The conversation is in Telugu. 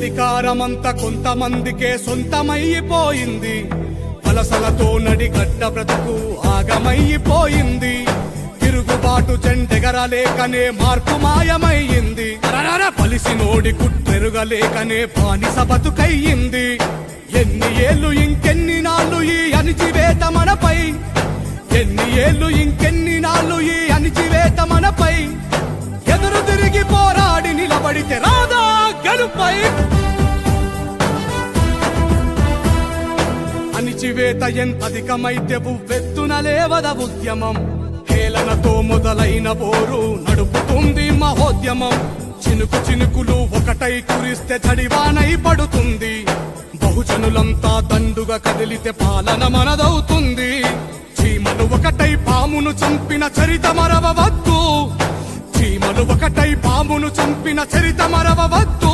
అధికారమంతా కొంతమందికే సొంతమైపోయింది. వలసలతో నడిగడ్డ బ్రతుకు ఆగమైపోయింది. తిరుగుబాటు చెండెగరలేకనే మార్పు మాయమయ్యింది పలిసి నోడి కుట్టెరుగలేకనే బానిస బతుకయ్యింది. ఎన్ని ఏళ్ళు ఇంకెన్ని నాళ్ళు ఈ అణిచివేత మనపై? ఎన్ని ఏళ్ళు అణిచివేత ఎంత అధికమైతే ఉవ్వెత్తున లేవద ఉద్యమం. హేళనతో మొదలైన పోరు నడుపుతుంది మహోద్యమం. చినుకు చినుకులు ఒకటై కురిస్తే చడివానై పడుతుంది. బహుజనులంతా దండుగా కదిలితే పాలన మనదవుతుంది. చీమలు ఒకటై పామును చంపిన చరిత మరవవద్దు. చీమలు ఒకటై పామును చంపిన చరిత మరవవద్దు.